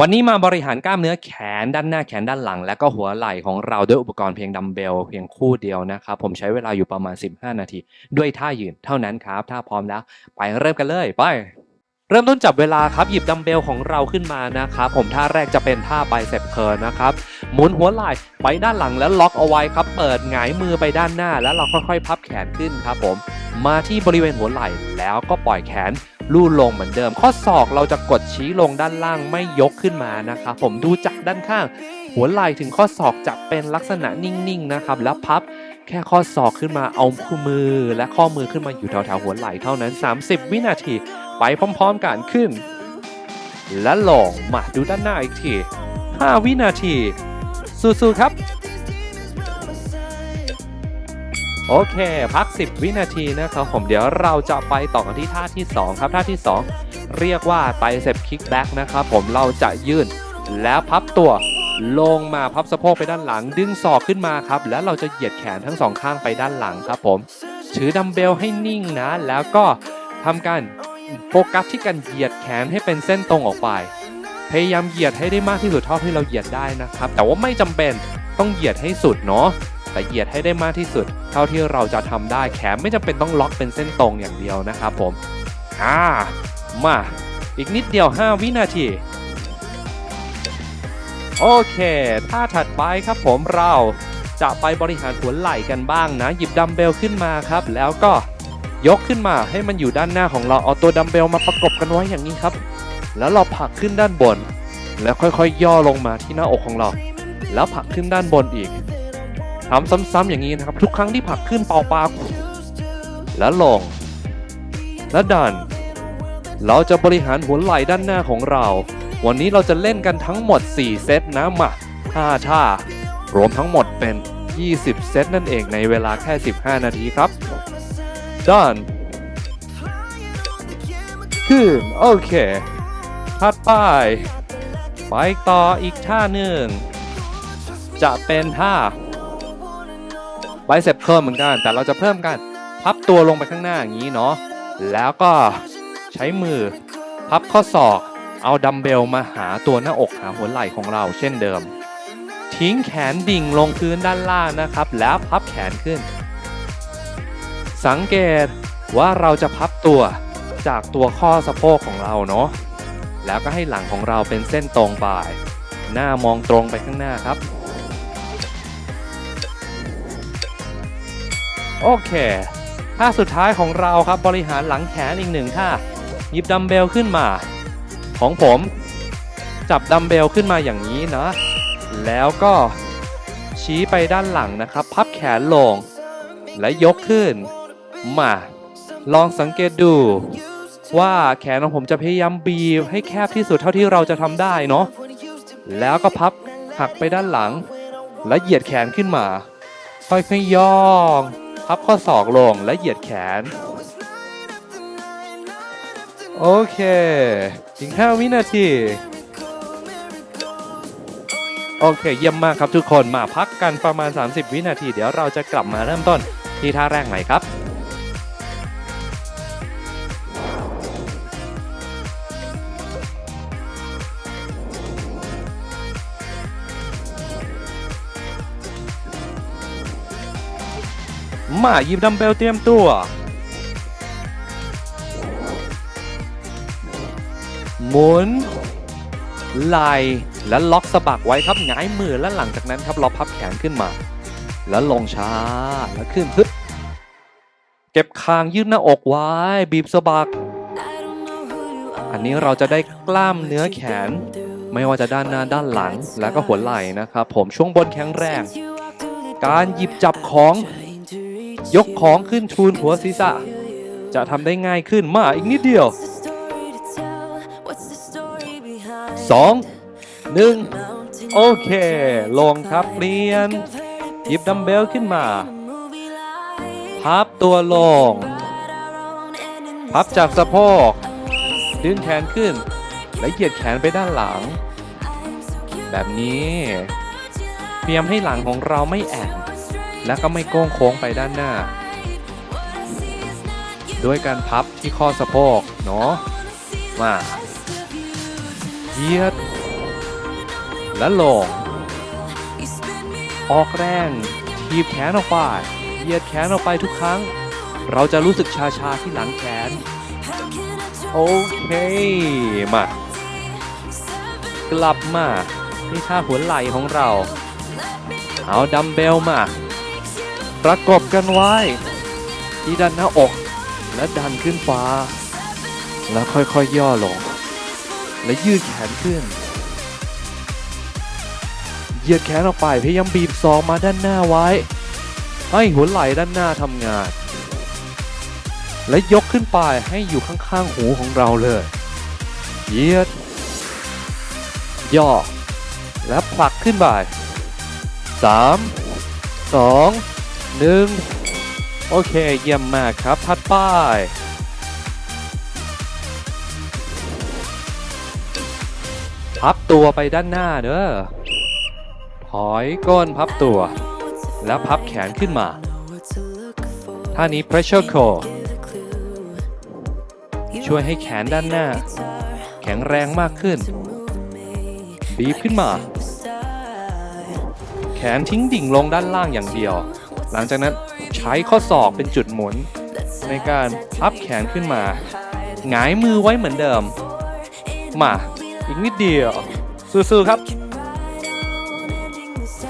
วันนี้มาบริหารกล้ามเนื้อแขนด้านหน้าแขนด้านหลัง และก็หัวไหล่ของเราด้วยอุปกรณ์เพียงดัมเบลเพียงคู่เดียวนะครับ ผมใช้เวลาอยู่ประมาณ 15 นาที ด้วยท่ายืนเท่านั้นครับ ถ้าพร้อมแล้ว ไปเริ่มกันเลย ไป เริ่มต้นจับเวลาครับ หยิบดัมเบลของเราขึ้นมานะครับ ผมท่าแรกจะเป็นท่าไบเซ็ปเคิร์นะครับหมุนหัวไหล่ไปด้านหลังแล้วล็อกเอาไว้ครับ เปิดหงายมือไปด้านหน้า แล้วเราค่อยๆ พับแขนขึ้นครับผม มาที่บริเวณหัวไหล่แล้วก็ปล่อยแขนลู่ลงเหมือนเดิม ข้อศอกเราจะกดชี้ลงด้านล่างไม่ยกขึ้นมานะครับผมดูจากด้านข้าง หัวไหล่ถึงข้อศอกจะเป็นลักษณะนิ่งๆนะครับแล้วพับแค่ข้อศอกขึ้นมาเอาคู่มือ และข้อมือขึ้นมาอยู่แถวๆหัวไหล่เท่านั้น 30 วินาที ไปพร้อมๆกันขึ้น และลงมาดูด้านหน้าอีกที 5 วินาที สู้ๆครับ โอเค พัก 10 วินาทีนะครับผมเดี๋ยวเราจะไปต่อกันที่ท่าที่ 2 ครับท่าที่ 2 เรียกว่าไตเซปคิกแบ็กนะครับผมเราจะยื่นแล้วพับตัวลงมาพับสะโพกไปด้านหลัง ดึงศอกขึ้นมาครับ แล้วเราจะเหยียดแขนทั้งสองข้างไปด้านหลังครับผมถือดัมเบลให้นิ่งนะ แล้วก็ทำการโฟกัสที่การเหยียดแขนให้เป็นเส้นตรงออกไป พยายามเหยียดให้ได้มากที่สุดเท่าที่เราเหยียดได้นะครับ แต่ว่าไม่จำเป็นต้องเหยียดให้สุดเนาะ แต่เหยียดให้ได้มากที่สุด เท่าที่เราจะทำได้แขนไม่จำเป็นต้องล็อกเป็นเส้นตรงอย่างเดียวนะครับผมอ่ามาอีกนิดเดียว 5 วินาที โอเคท่าถัดไปครับผมเราจะไปบริหารหัวไหล่กันบ้างนะ หยิบดัมเบลขึ้นมาครับ แล้วก็ยกขึ้นมาให้มันอยู่ด้านหน้าของเราเอาตัวดัมเบลมาประกบกันไว้อย่างนี้ครับ แล้วเราผลักขึ้นด้านบน แล้วค่อยๆย่อลงมาที่หน้าอกของเรา แล้วผลักขึ้นด้านบนอีก ทำซ้ำๆอย่างนี้นะครับ ทุกครั้งที่ผักขึ้นเป่าปากแล้วลง แล้วดัน เราจะบริหารหัวไหล่ด้านหน้าของเรา วันนี้เราจะเล่นกันทั้งหมด 4 เซตนะมา5ท่ารวมทั้งหมดเป็น 20 เซตนั่นเองในเวลาแค่ 15 นาทีครับดันขึ้นโอเคถัดไป ไปต่ออีกท่าหนึ่ง จะเป็นท่า ไบเซปเพิ่มเหมือนกัน แต่เราจะเพิ่มกันพับตัวลงไปข้างหน้าอย่างนี้เนาะแล้วก็ใช้มือพับข้อศอก เอาดัมเบลมาหาตัวหน้าอกหาหัวไหล่ของเราเช่นเดิม ทิ้งแขนดิ่งลงพื้นด้านล่างนะครับ แล้วพับแขนขึ้น สังเกตว่าเราจะพับตัวจากตัวข้อสะโพกของเราเนาะแล้วก็ให้หลังของเราเป็นเส้นตรงไป หน้ามองตรงไปข้างหน้าครับ โอเคท่าสุดท้ายของเราครับบริหารหลังแขนอีกหนึ่งท่าหยิบดัมเบลขึ้นมา ของผมจับดัมเบลขึ้นมาอย่างนี้นะ แล้วก็ชี้ไปด้านหลังนะครับ พับแขนลง และยกขึ้น มา ลองสังเกตดู ว่าแขนของผมจะพยายามบีบให้แคบที่สุดเท่าที่เราจะทำได้เนาะแล้วก็พับหักไปด้านหลัง และเหยียดแขนขึ้นมาค่อยๆย่อง พับข้อศอกลงและเหยียดแขน โอเค อีก 5 วินาที โอเค เยี่ยมมากครับทุกคนมาพักกันประมาณ 30 วินาที เดี๋ยวเราจะกลับมาเริ่มต้นที่ท่าแรกใหม่ครับ มาหยิบดัมเบลเตรียมตัว หมุนไหลและล็อกสะบักไว้ครับหงายมือและหลังจากนั้นครับเราพับแขนขึ้นมา แล้วลงช้าแล้วขึ้นฮึบเก็บคางยืดหน้าอกไว้ บีบสะบัก อันนี้เราจะได้กล้ามเนื้อแขน ไม่ว่าจะด้านหน้าด้านหลัง แล้วก็หัวไหล่นะครับ ผมช่วงบนแข็งแรง การหยิบจับของ ยกของขึ้นทูนหัวศีรษะ จะทำได้ง่ายขึ้นมากอีกนิดเดียว 2 1 โอเค ลงครับเปลี่ยน หยิบดัมเบลขึ้นมา พับตัวลง พับจากสะโพก ดึงแขนขึ้น และเหยียดแขนไปด้านหลัง แบบนี้ เตรียมให้หลังของเราไม่แอน และก็ไม่โก้งโค้งไปด้านหน้า ด้วยการพับที่ข้อสะโพกเนาะมาเหยียด และลง ออกแรงทีบแขนออกไปเหยียดแขนออกไปทุกครั้ง เราจะรู้สึกชาชาที่หลังแขน โอเค มา กลับมา ที่ท่าหัวไหล่ของเรา เอาดัมเบลมา ประกบกันไว้ ที่ด้านหน้าอก และดันขึ้นฟ้า แล้วค่อยๆย่อลง และยืดแขนขึ้น เหยียดแขนออกไปพยายามบีบซองมาด้านหน้าไว้ ให้หัวไหล่ด้านหน้าทำงาน และยกขึ้นไปให้อยู่ข้างๆหูของเราเลยเหยียด ย่อ และผลักขึ้นไปสามสอง หนึ่งโอเค เยี่ยมมากครับ พัดป้ายพับตัวไปด้านหน้าเด้อถอยก้นพับตัว แล้วพับแขนขึ้นมาท่านี้ pressure core ช่วยให้แขนด้านหน้า แข็งแรงมากขึ้น บีบขึ้นมา แขนทิ้งดิ่งลงด้านล่างอย่างเดียว หลังจากนั้นใช้ข้อศอกเป็นจุดหมุน ในการพับแขนขึ้นมา หงายมือไว้เหมือนเดิม มา อีกนิดเดียว สู้ๆครับ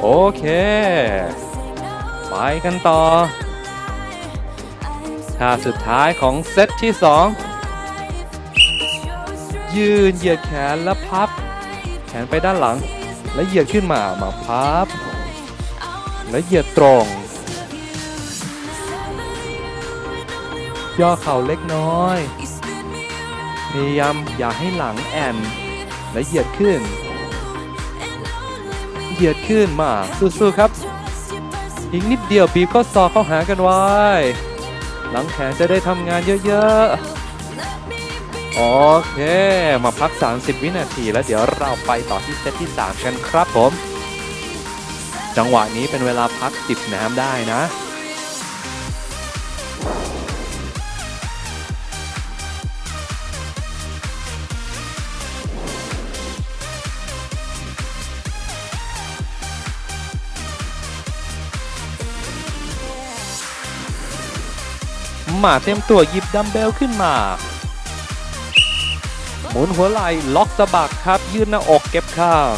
โอเค ไปกันต่อท่าสุดท้ายของเซตที่ 2 ยืนเหยียดแขนและพับ แขนไปด้านหลัง และเหยียดขึ้นมามาพับ และเหยียดตรง ย่อเข่าเล็กน้อยพยายามอย่าให้หลังแอนและเหยียดขึ้น เหยียดขึ้นมาสู้ๆครับ อีกนิดเดียวบีบข้อศอกเข้าหากันไว้ หลังแขนจะได้ทำงานเยอะๆ โอเค มาพัก 30 วินาทีแล้วเดี๋ยวเราไปต่อที่เซตที่ 3 กันครับผม จังหวะนี้เป็นเวลาพักจิบน้ำได้นะ มาเต็มตัวหยิบดัมเบลขึ้นมา หมุนหัวไหล่ล็อกสะบักครับ ยืดหน้าอกเก็บข้าง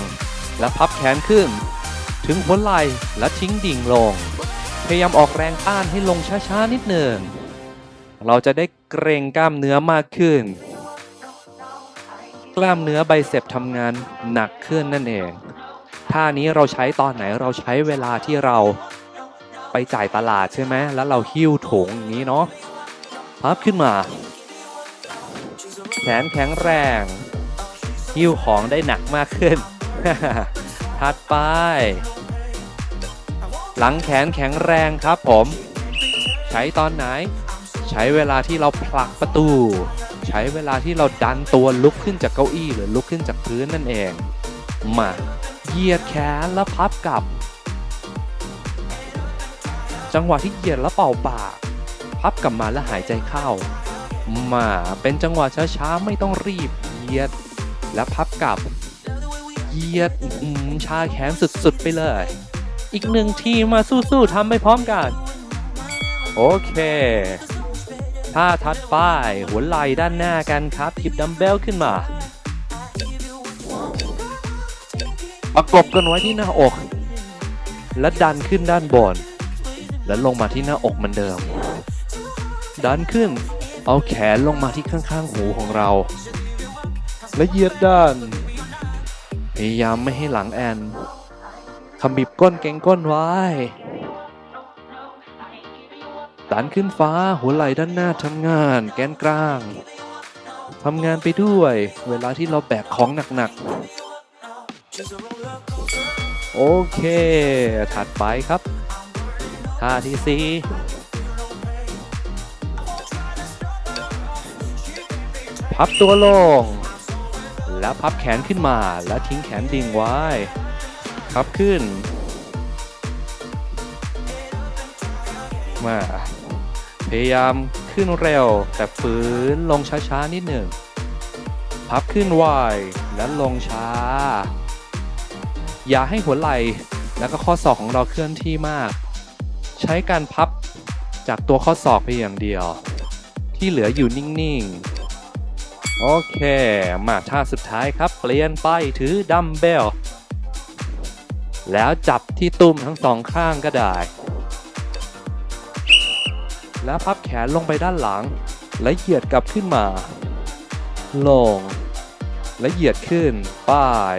และพับแขนขึ้น ถึงหัวไหล่และทิ้งดิ่งลง พยายามออกแรงต้านให้ลงช้าๆนิดหนึ่ง เราจะได้เกรงกล้ามเนื้อมากขึ้น กล้ามเนื้อไบเซปทำงานหนักขึ้นนั่นเองท่านี้เราใช้ตอนไหนเราใช้เวลาที่เราไปจ่ายตลาดใช่ไหม แล้วเราหิ้วถุงอย่างนี้เนาะ พับขึ้นมา แขนแข็งแรง หิ้วของได้หนักมากขึ้น ถัดไป หลังแขนแข็งแรงครับผม ใช้ตอนไหน ใช้เวลาที่เราผลักประตู ใช้เวลาที่เราดันตัวลุกขึ้นจากเก้าอี้หรือลุกขึ้นจากพื้นนั่นเอง มาเหยียดแขนแล้วพับกลับ จังหวะที่เหยียดแล้วเป่าปาก พับกลับมาแล้วหายใจเข้า มาเป็นจังหวะช้าๆ ไม่ต้องรีบเหยียด และพับกลับเหยียดอื้อหือชาแขนสุดๆไปเลย อีกหนึ่งทีมาสู้ๆทำไปพร้อมกัน โอเคท่าทัดป้ายหัวไหล่ด้านหน้ากันครับ หยิบดัมเบลขึ้นมาประกบกันไว้ที่หน้าอก และดันขึ้นด้านบน แล้วลงมาที่หน้าอกเหมือนเดิม ดันขึ้น เอาแขนลงมาที่ข้างๆหูของเรา และเหยียดด้าน พยายามไม่ให้หลังแอนขมิบก้นเก่งก้นไว้ ดันขึ้นฟ้าหัวไหล่ด้านหน้าทำงาน แกนกลางทำงานไปด้วย เวลาที่เราแบกของหนักๆ โอเค ถัดไปครับท่าที่สี่ พับตัวลง แล้วพับแขนขึ้นมาแล้วทิ้งแขนดิ่งไว้ พับขึ้นมาพยายามขึ้นเร็ว แต่ฝืนลงช้าๆนิดหนึ่ง พับขึ้นไวและลงช้า อย่าให้หัวไหล่แล้วก็ข้อศอกของเราเคลื่อนที่มาก ใช้การพับจากตัวข้อศอกเพียงอย่างเดียว ที่เหลืออยู่นิ่ง ๆ โอเค มาท่าสุดท้ายครับ เปลี่ยนไปถือดัมเบล แล้วจับที่ตุ้มทั้งสองข้างก็ได้ แล้วพับแขนลงไปด้านหลัง และเหยียดกลับขึ้นมา ลง และเหยียดขึ้น ป้าย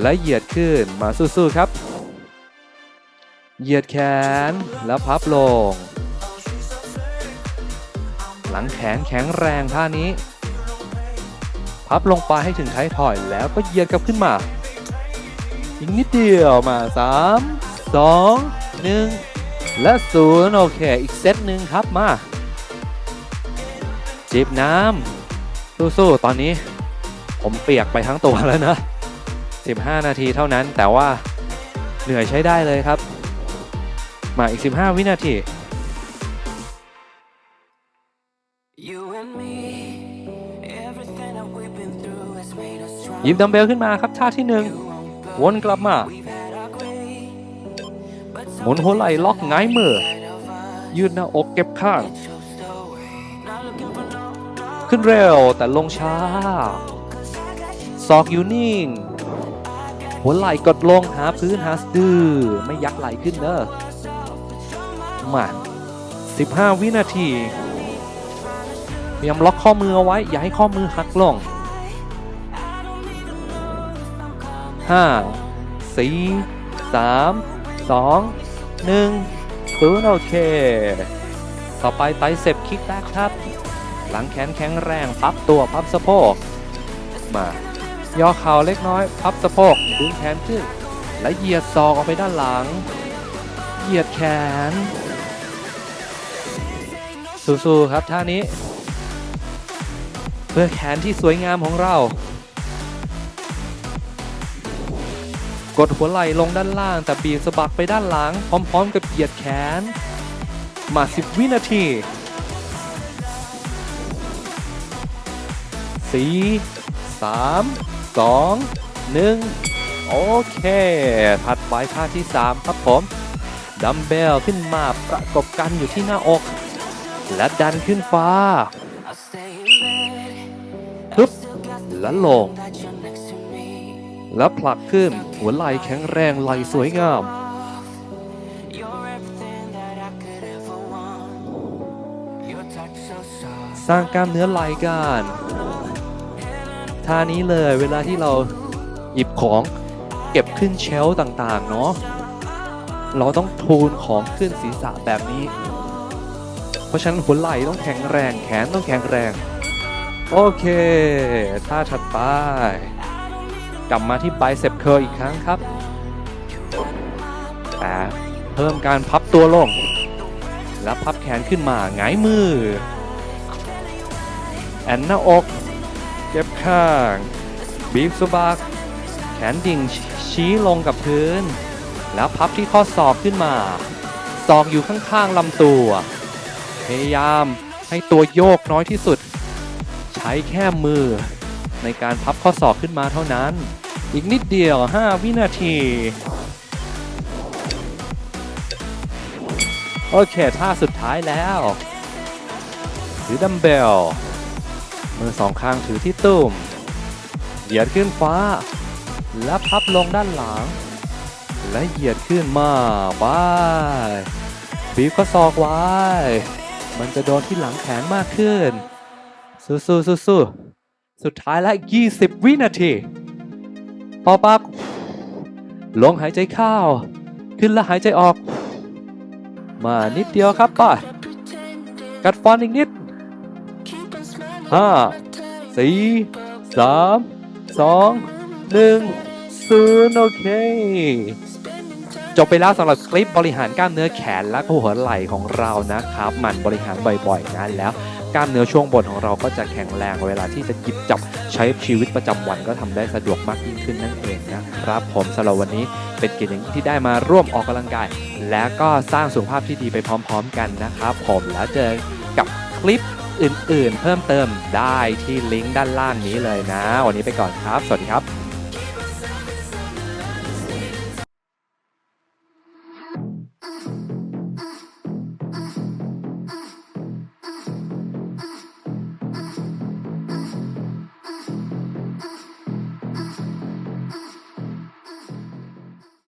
และเหยียดขึ้น มาสู้ๆครับ เหยียดแขน แล้วพับลง หลังแขนแข็งแรงท่านี้ พับลงไปให้ถึงท้ายถอยแล้วก็เหยียดกลับขึ้นมาอีกนิดเดียวมา 3 2 1 และศูนย์โอเค อีกเซตหนึ่งครับมา จิบน้ำสู้ๆตอนนี้ ผมเปียกไปทั้งตัวแล้วนะ 15 นาทีเท่านั้นแต่ว่าเหนื่อยใช้ได้เลยครับ มาอีก 15 วินาที หยิบดัมเบลขึ้นมาครับท่าที่หนึ่งวนกลับมา หมุนหัวไหล่ล็อกหงายมือ ยืดหน้าอกเก็บข้าง ขึ้นเร็วแต่ลงช้าศอกอยู่นิ่ง หัวไหล่กดลงหาพื้นหาสะดือไม่ยักไหล่ขึ้นเนอะมา15 วินาทีพยายามล็อกข้อมือเอาไว้ อย่าให้ข้อมือหักลง 5 4 3 2 1ศูนย์โอเค ต่อไปไตรเซปคิกแบ็กครับ หลังแขนแข็งแรงพับตัวพับสะโพกมาย่อเข่าเล็กน้อย พับสะโพกดึงแขนขึ้น และเหยียดศอกออกไปด้านหลัง เหยียดแขน สู้ๆครับท่านี้ เพื่อแขนที่สวยงามของเรา กดหัวไหล่ลงด้านล่าง แต่บีบสะบักไปด้านหลัง พร้อมๆกับเหยียดแขน มา 10 วินาทีสี่สามสองหนึ่งโอเคถัดไปท่าที่ 3 ครับผม ดัมเบลขึ้นมาประกบกันอยู่ที่หน้าอก และดันขึ้นฟ้า ฮึบและลง แล้วผลักขึ้น หัวไหล่แข็งแรงไหล่สวยงาม สร้างกล้ามเนื้อไหล่กันท่านี้เลยเวลาที่เราหยิบของเก็บขึ้นเชล์ต่างๆ เนาะเราต้องทูนของขึ้นศีรษะแบบนี้ เพราะฉะนั้นหัวไหล่ต้องแข็งแรงแขนต้องแข็งแรง โอเค ท่าถัดไป กลับมาที่ไบเซปเคิร์อีกครั้งครับแต่เพิ่มการพับตัวลง แล้วพับแขนขึ้นมาหงายมือ แอนหน้าอก เก็บข้าง บีบสะบักแขนดิ่งชชี้ลงกับพื้น แล้วพับที่ข้อศอกขึ้นมา ศอกอยู่ข้างๆลำตัว พยายามให้ตัวโยกน้อยที่สุด ใช้แค่มือในการพับข้อศอกขึ้นมาเท่านั้น อีกนิดเดียว 5 วินาที โอเค ท่าสุดท้ายแล้วถือดัมเบล มือสองข้างถือที่ตุ้มเหยียดขึ้นฟ้า และพับลงด้านหลัง และเหยียดขึ้นมาบายบีบก็ซอกไว้ มันจะโดนที่หลังแขนมากขึ้น สู้สู้สู้สู้สุดท้ายแล้ว20 วินาที อปักลงหายใจเข้าขึ้นแล้วหายใจออก มานิดเดียวครับป่ะ Pretending, กัดฟันอีกนิดห้าสี่สามสองหนึ่งศูนย์โอเค จบไปแล้วสำหรับคลิปบริหารกล้ามเนื้อแขนและหัวไหล่ของเรานะครับหมันบริหารบ่อยๆนั้นแล้ว กล้ามเนื้อช่วงบนของเราก็จะแข็งแรงเวลาที่จะหยิบจับใช้ชีวิตประจำวันก็ทำได้สะดวกมากยิ่งขึ้นนั่นเองนะครับผมสำหรับวันนี้เป็นเกียรติอย่างยิ่งที่ได้มาร่วมออกกำลังกาย และก็สร้างสุขภาพที่ดีไปพร้อม ๆ กันนะครับ ผมแล้วเจอกับคลิปอื่น ๆ เพิ่มเติมได้ที่ลิงก์ด้านล่างนี้เลยนะ วันนี้ไปก่อนครับ สวัสดีครับ